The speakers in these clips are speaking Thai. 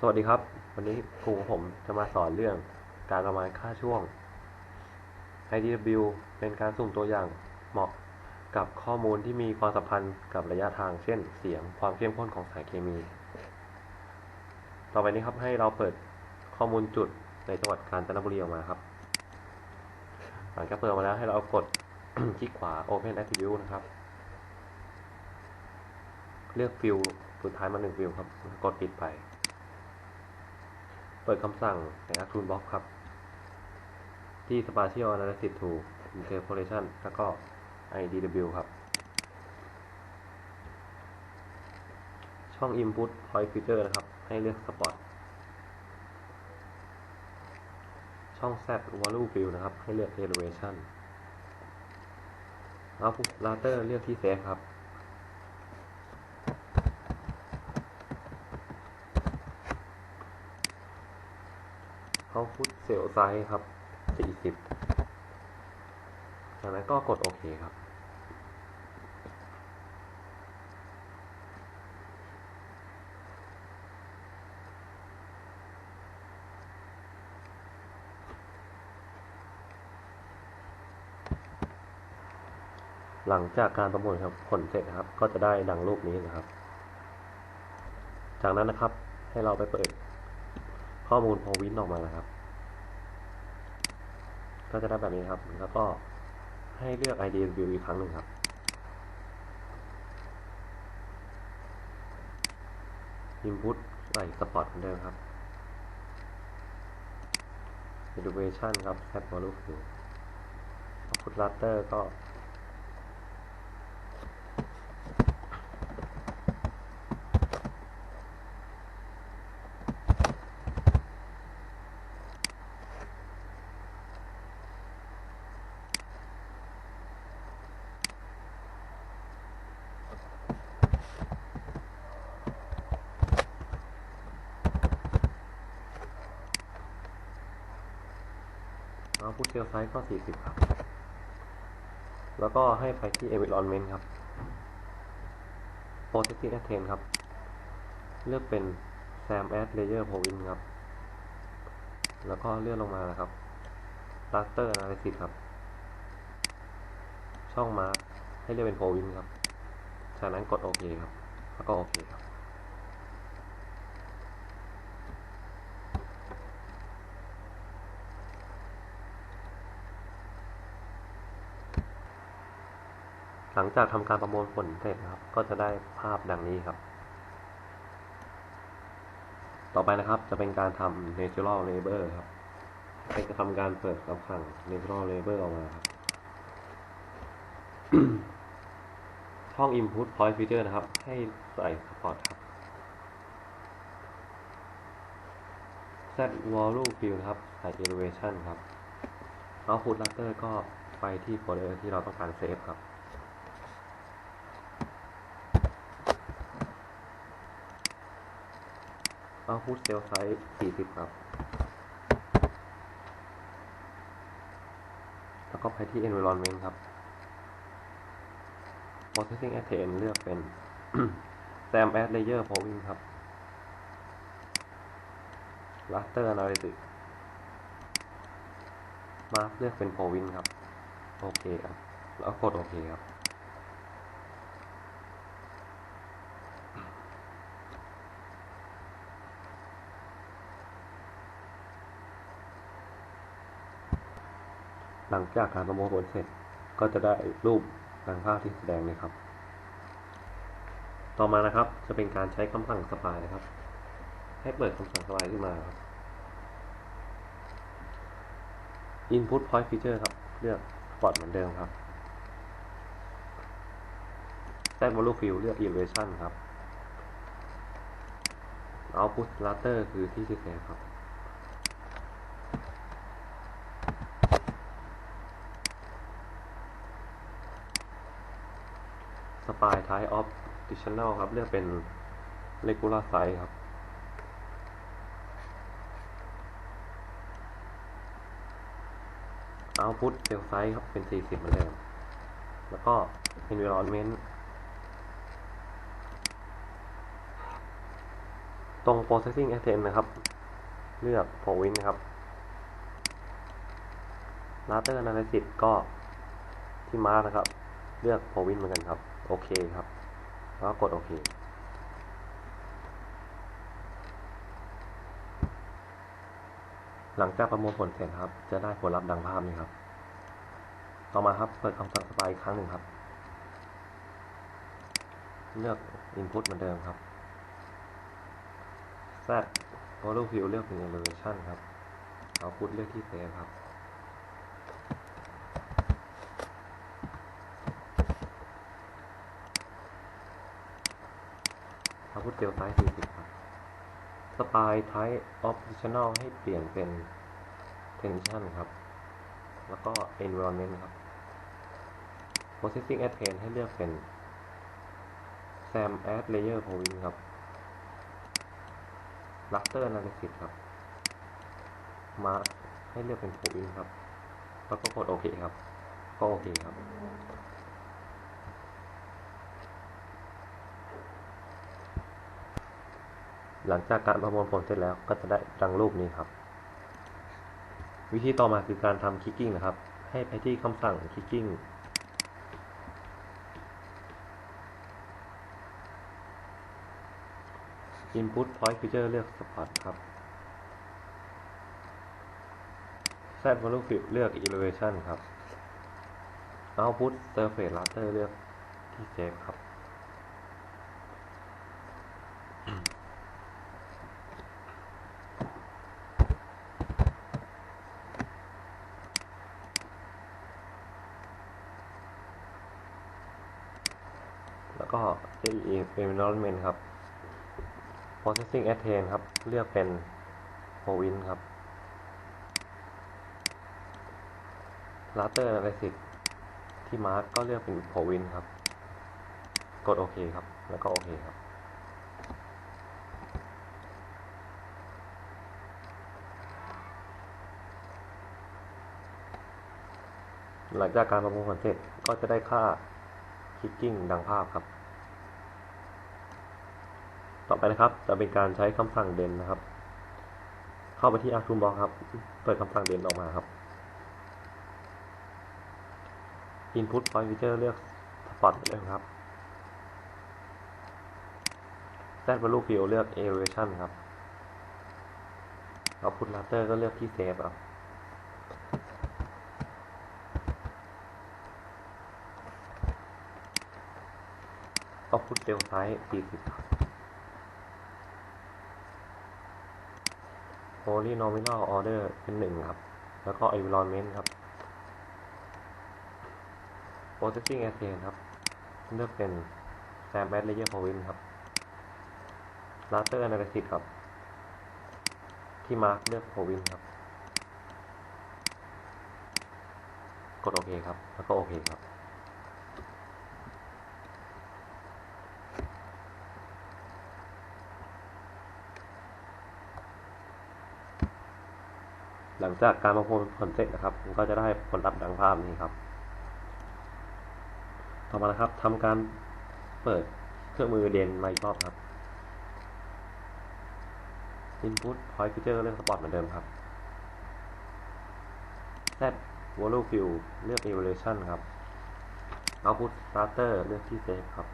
สวัสดีครับ วันนี้ครูของผมจะมาสอนเรื่องการประมาณค่าช่วง IDW เป็นการสุ่มตัวอย่างเหมาะกับข้อมูลที่มีความสัมพันธ์กับระยะทาง เช่น เสียงความเข้มข้นของสารเคมี ต่อไปนี้ครับให้เราเปิดข้อมูลจุดในจังหวัดกาญจนบุรีออกมาครับ หลังจากเปิดมาแล้วให้เรากด คลิกขวา Open Attribute นะครับ เลือกฟิลสุดท้ายมาหนึ่งฟิลครับ กดปิดไป เปิดคำสั่งใน a c t o o l Box ครับ ที่ Spatial Analysis Tool Interpolation แล้วก็ IDW ครับ ช่อง Input Point Feature นะครับ ให้เลือก Spot ช่อง Z Value Field นะครับ ให้เลือก Elevation Output Raster เลือกที่ Save ครับ เซลไซส์ครับ 40 จากนั้นก็กดโอเคครับ หลังจากการประมวลครับผลเสร็จนะครับ ก็จะได้ดังรูปนี้นะครับ จากนั้นนะครับให้เราไปเปิดข้อมูลโพวินออกมานะครับ ก็จะได้แบบนี้ครับ แล้วก็ให้เลือก ID View อีกครั้งหนึ่งครับ Input ใส่ Spot เหมือนเดิมครับ Elevation ครับ Set Value Field Output Raster ก็ พุทเซลไซส์ก็ 40 ครับ แล้วก็ให้ไปที่ environment ครับ protecting attain ครับ เลือกเป็น sam add layer province ครับ แล้วก็เลื่อนลงมานะครับ raster analysis ครับ ช่อง mark ให้เลือกเป็น province ครับ จากนั้นกดโอเคครับ แล้วก็โอเคครับ หลังจากทำการประมวลผลเสร็จนะครับ ก็จะได้ภาพดังนี้ครับ ต่อไปนะครับจะเป็นการทำ natural labor ครับเป็นจะทำการเปิดคำสั่ง natural labor ออกมาครับช่อง input point feature นะครับ ให้ใส่ support ครับ set value field นะครับ ใส่ elevation ครับ output raster ก็ไปที่โฟลเดอร์ที่เราต้องการเซฟครับ เอาพุทเซลไซส์40 ครับ แล้วก็ไปที่ environment ครับ processing attain เลือกเป็น sam add layer province ครับ raster analysis mark เลือกเป็น province ครับ โอเคครับ แล้วกดโอเคครับ หลังจากการประมวลผลเสร็จ ก็จะได้รูปดังภาพที่แสดงเลยครับ ต่อมานะครับจะเป็นการใช้คำสั่งสปายนะครับ ให้เปิดคำสั่งสปายขึ้นมาครับ Input Point Feature ครับ เลือก Spot เหมือนเดิมครับ Set Value Field เลือก Elevation ครับ Output Raster คือที่ที่เซฟครับ สปายทายออฟดิช i น n ลครับ เลือกเป็น regular size ครับ output cell size ครับ เป็น 40เหมือนเดิม แล้วก็ environment ตรง processing attempt นะครับ เลือก province นะครับ raster analysis ก็ที่มาร์กนะครับ เลือก province เหมือนกันครับ โอเคครับ แล้วกดโอเค หลังจากประมวลผลเสร็จครับ จะได้ผลลัพธ์ดังภาพนี้ครับ ต่อมาครับเปิดคำสั่งสปายอีกครั้งหนึ่งครับ เลือก input เหมือนเดิมครับ Z Follow View เลือกเป็น Elevation ครับ Output เลือกที่ Save ครับ อาวุธเดียวซ้าย40ครับ สไตล์ type of ออฟชั่นอลให้เปลี่ยนเป็น tension ครับ แล้วก็ environment ครับ processing attain ให้เลือกเป็น sam add layer point ครับ raster analysis ครับ มาให้เลือกเป็น point ครับ แล้วก็กดโอเคครับ ก็โอเคครับ หลังจากการประมวลผลเสร็จแล้วก็จะได้ดังรูปนี้ครับ วิธีต่อมาคือการทำคิกกิ้งนะครับ ให้ไปที่คำสั่งคิกกิ้ง Input Point Feature เลือก Spot ครับ Z Value Field เลือก Elevation ครับ Output Surface Raster เลือกที่ Save ครับ แล้วก็ AE Environment ครับ Processing Attain ครับ เลือกเป็น Province ครับ Raster Analysis ที่มาร์กก็เลือกเป็น Province ครับ กดโอเคครับ แล้วก็โอเคครับหลังจากการประมวลผลเสร็จก็จะได้ค่าคลิกกิ้งดังภาพครับ ไปนะครับ จะเป็นการใช้คำสั่งเดนนะครับ เข้าไปที่ Artum Box ครับ เปิดคำสั่งเดนออกมาครับ Input Point Feature เลือก Spot เหมือนเดิมครับ Z Value Field เลือก Elevation ครับ Output Raster ก็เลือกที่ Save ครับ Output Cell Size 40ครับ Polynomial Order เป็น1ครับ แล้วก็ Environment ครับ Processing Attain ครับ เลือกเป็น SAM Bad Layer Province ครับ Raster Analysis ครับ ที่ Mark เลือก Province ครับ กดโอเคครับ แล้วก็โอเคครับ หลังจากการประมวลผลเสร็จนะครับมันก็จะได้ผลลัพธ์ดังภาพนี้ครับ ต่อมานะครับทำการเปิดเครื่องมือเดนมาอีกรอบครับ Input Point Feature เลือก Spot เหมือนเดิมครับ Z Volume Fill เลือก Evaluation ครับ Output Starter เลือกที่ Save ครับ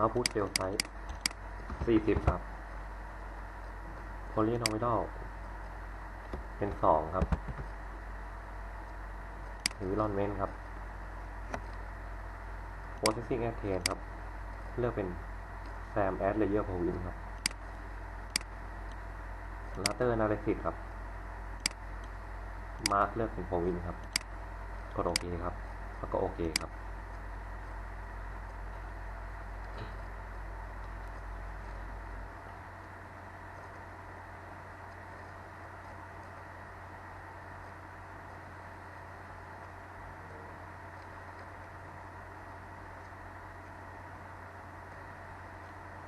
Output Cell Size 40ครับ Polynomial เป็น2ครับ Environment ครับ Processing Attain ครับ เลือกเป็น SAM Add Layer Province ครับ Raster Analysis ครับ Mark เลือกเป็น Province ครับ กดโอเคครับ แล้วก็โอเคครับ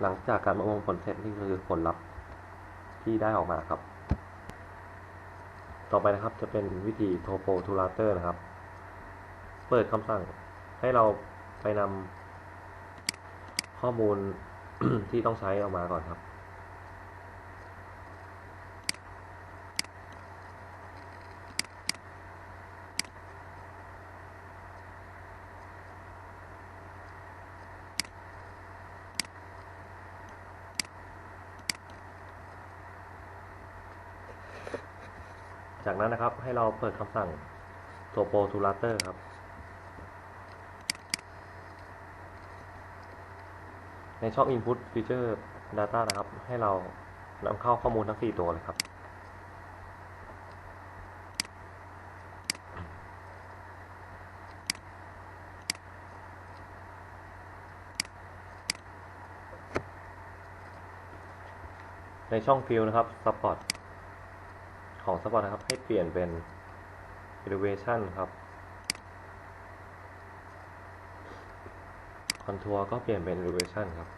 หลังจากการประมวลผลเสร็จนี่คือผลลัพธ์ที่ได้ออกมาครับ ต่อไปนะครับจะเป็นวิธี Topo to Raster นะครับ เปิดคำสั่งให้เราไปนำข้อมูลที่ต้องใช้ออกมาก่อนครับ จากนั้นนะครับ ให้เราเปิดคำสั่ง topo to raster ครับ ในช่อง input feature data นะครับ ให้เรานำเข้าข้อมูลทั้ง 4 ตัวเลยครับ ในช่อง field นะครับ support ของสปอร์ตนะครับ ให้เปลี่ยนเป็น elevation ครับคอนทัวร์ก็เปลี่ยนเป็น elevation ครับ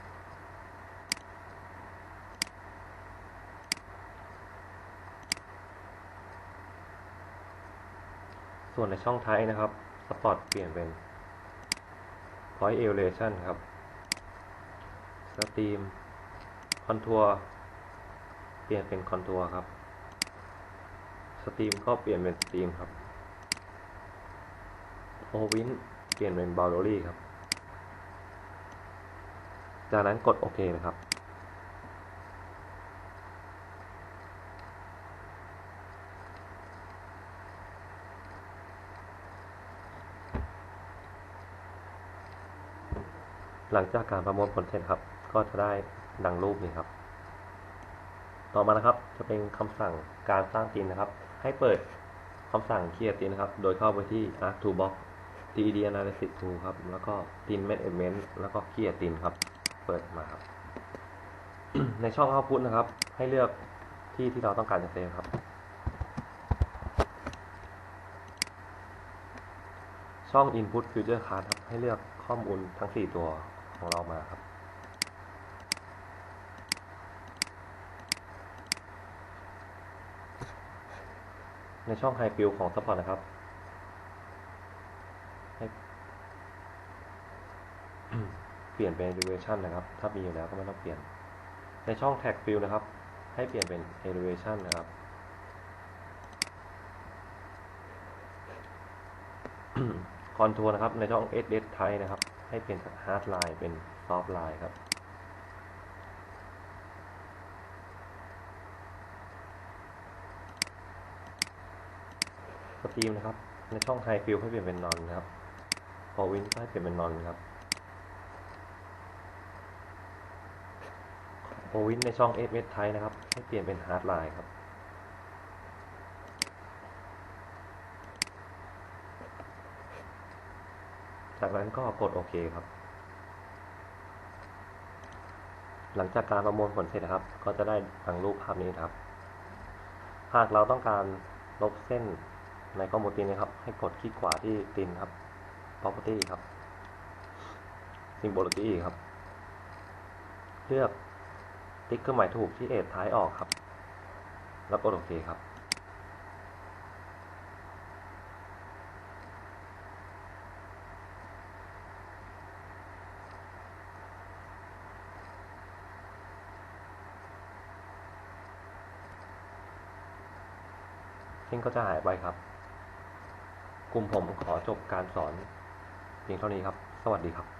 ส่วนในช่องท้ายนะครับสปอร์ตเปลี่ยนเป็น point elevation ครับสตรีมคอนทัวร์เปลี่ยนเป็นคอนทัวร์ครับ สตรีมก็เปลี่ยนเป็นสตรีมครับ โอวินเปลี่ยนเป็นบ o ล d รี่ครับ จากนั้นกดโอเคนะครับ หลังจากการประมวลผลเสร็จครับ ก็จะได้ดังรูปนี้ครับ ต่อมานะครับจะเป็นคำสั่งการสร้างตีนนะครับ ให้เปิดคำสั่ง create ตีนะครับ โดยเข้าไปที่ arc to box TED analysis tool ครับ แล้วก็ตีน management แล้วก็ create ตีนครับ เปิดมาครับ ในช่อง output นะครับ ให้เลือกที่ที่เราต้องการจะเซฟครับ ช่อง input future card ครับ ให้เลือกข้อมูลทั้ง 4 ตัวของเรามาครับ ในช่อง High Field ของ Support นะครับ ให้เปลี่ยนเป็น Elevation นะครับ ถ้ามีอยู่แล้วก็ไม่ต้องเปลี่ยน ในช่อง Tag Field นะครับ ให้เปลี่ยนเป็น Elevation นะครับ คอนทัวร์นะครับ ในช่อง SS Type นะครับ ให้เปลี่ยนจาก Hard Line เป็น Soft Line ครับ ตรีมนะครับ ในช่อง High Field ให้เปลี่ยนเป็น Non นะครับ พอวินก็ให้เปลี่ยนเป็น Non ครับพอวินในช่อง SS Type นะครับ ให้เปลี่ยนเป็น Hard Line ครับจากนั้นก็กดโอเคครับ หลังจากการประมวลผลเสร็จนะครับ ก็จะได้ดังรูปภาพนี้ครับ หากเราต้องการลบเส้น ในข้อมูลตีนนะครับ ให้กดคลิกขวาที่ตีนครับ property ครับ symbology ครับ เลือกติ๊กเครื่องหมายถูกที่เอทท้ายออกครับ แล้วกดโอเคครับเส้นก็จะหายไปครับ กลุ่มผมขอจบการสอนเพียงเท่านี้ครับ สวัสดีครับ